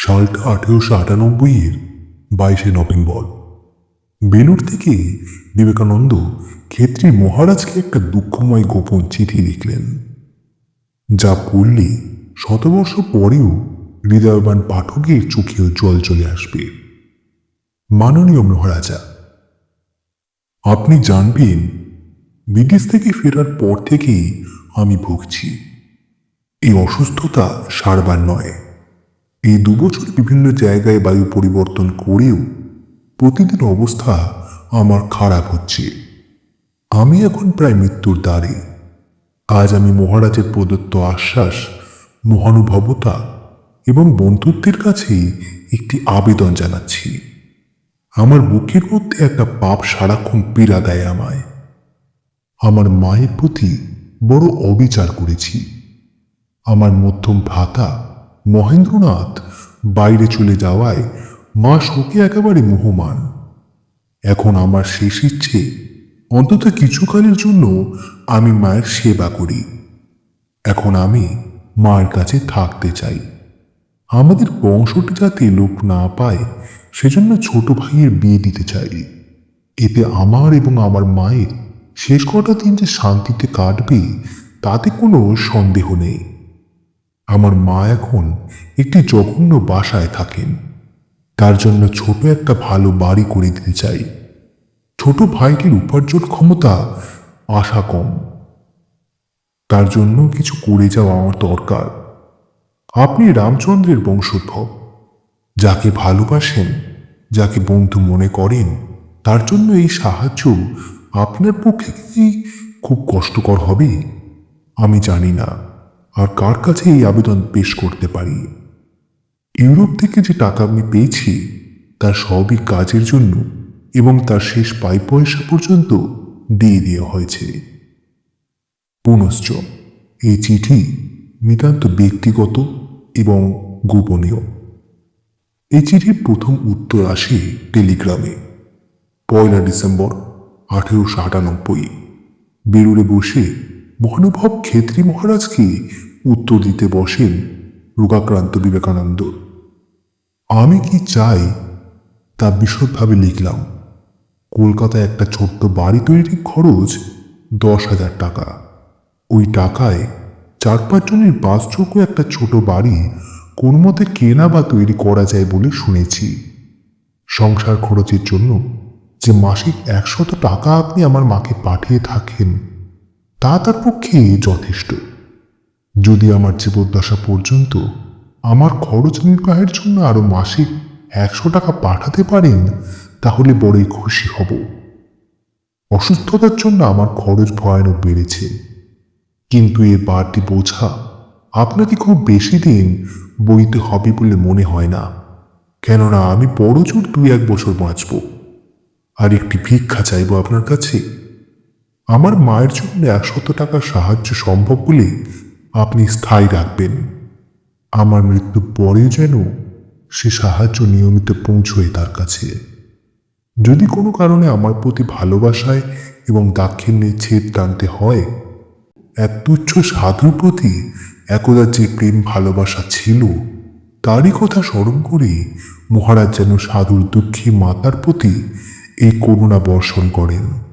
সালটা আঠেরোশো আটানব্বইয়ের বাইশে নভেম্বর। বেলুর থেকে বিবেকানন্দ ক্ষেত্রী মহারাজকে একটা দুঃখময় গোপন চিঠি লিখলেন, যা পড়লে শতবর্ষ পরেও হৃদয়বান পাঠকের চোখেও জল চলে আসবে। মাননীয় মহারাজা, আপনি জানবেন, বিদেশ থেকে ফেরার পর থেকেই আমি ভুগছি। এই অসুস্থতা সারবার নয়। এই দুবছর বিভিন্ন জায়গায় বায়ু পরিবর্তন করেও প্রতিদিন অবস্থা আমার খারাপ হচ্ছে। আমি এখন প্রায় মৃত্যুর দ্বারে। আজ আমি মহারাজের প্রদত্ত আশ্বাস, মহানুভবতা এবং বন্ধুত্বের কাছে একটি আবেদন জানাচ্ছি। আমার বুকের মধ্যে একটা পাপ সারাক্ষণ পীড়া দেয় আমায়। আমার মায়ের প্রতি বড় অবিচার করেছি। আমার মধ্যম ভ্রাতা মহেন্দ্রনাথ বাইরে চলে যাওয়ায় মা শোকে একেবারে মোহমান। এখন আমার শেষ ইচ্ছে, অন্তত কিছুকালের জন্য আমি মায়ের সেবা করি। এখন আমি মার কাছে থাকতে চাই। আমাদের বংশটি যাতে লোক না পায়, সেজন্য ছোট ভাইয়ের বিয়ে দিতে চাই। এতে আমার এবং আমার মায়ের শেষ কটা দিন যে শান্তিতে কাটবে, তাতে কোনো সন্দেহ নেই। আমার মা এখন একটি জঘন্য বাসায় থাকেন। তার জন্য ছোট একটা ভালো বাড়ি করে দিতে চাই। ছোট ভাইটির উপার্জন ক্ষমতা আশা কম। তার জন্য কিছু করে যাওয়া আমার দরকার। আপনি রামচন্দ্রের বংশোদ্ভব। যাকে ভালোবাসেন, যাকে বন্ধু মনে করেন, তার জন্য এই সাহায্য আপনার পক্ষে কি খুব কষ্টকর হবে? আমি জানি না। আর কার কাছে এই আবেদন পেশ করতে পারি? ইউরোপ থেকে যে টাকা আমি পেয়েছি, তার সবই কাজের জন্য এবং তার শেষ পাই পয়সা পর্যন্ত দিয়ে দেওয়া হয়েছে। পুনশ্চ, এই চিঠি নিতান্ত ব্যক্তিগত এবং গোপনীয়। এই চিঠির প্রথম উত্তর আসে টেলিগ্রামে। পয়লা ডিসেম্বর আঠেরোশো আটানব্বই। বেরুড়ে বসে মহানুভব ক্ষেত্রী মহারাজকে উত্তর দিতে বসেন রোগাক্রান্ত বিবেকানন্দ। আমি কি চাই তা বিশদভাবে লিখলাম। কলকাতায় একটা ছোট্ট বাড়ি তৈরির খরচ দশ হাজার টাকা। ওই টাকায় চার পাঁচজনের বাসযোগ্য একটা ছোট বাড়ি কোন মতে কেনা বা তৈরি করা যায় বলে শুনেছি। সংসার খরচের জন্য যে মাসিক একশত টাকা আপনি আমার মাকে পাঠিয়ে থাকেন তা তার পক্ষে যথেষ্ট। যদি আমার জীবদ্দশা পর্যন্ত আমার খরচ নির্বাহের জন্য আরও মাসিক একশো টাকা পাঠাতে পারেন, তাহলে বড়ই খুশি হব। অসুস্থতার জন্য আমার খরচ ভয়ানক বেড়েছে। কিন্তু এ বাড়তি বোঝা আপনাকে খুব বেশি দিন বইতে হবে বলে মনে হয় না। কেননা আমি বড় জোর দুই এক বছর বাঁচব। আর একটি ভিক্ষা চাইব আপনার কাছে। আমার মায়ের জন্য একশত টাকার সাহায্য সম্ভব বলে আপনি স্থায়ী রাখবেন। আমার মৃত্যুর পরে যেন সে সাহায্য নিয়মিত পৌঁছয় তার কাছে। যদি কোনো কারণে আমার প্রতি ভালোবাসায় এবং দাক্ষিণ্যে ছেদ টানতে হয়, এক তুচ্ছ সাধুর প্রতি একদা যে প্রেম ভালোবাসা ছিল, তারই কথা স্মরণ করে মহারাজ যেন সাধুর দুঃখী মাতার প্রতি এই করুণা বর্ষণ করেন।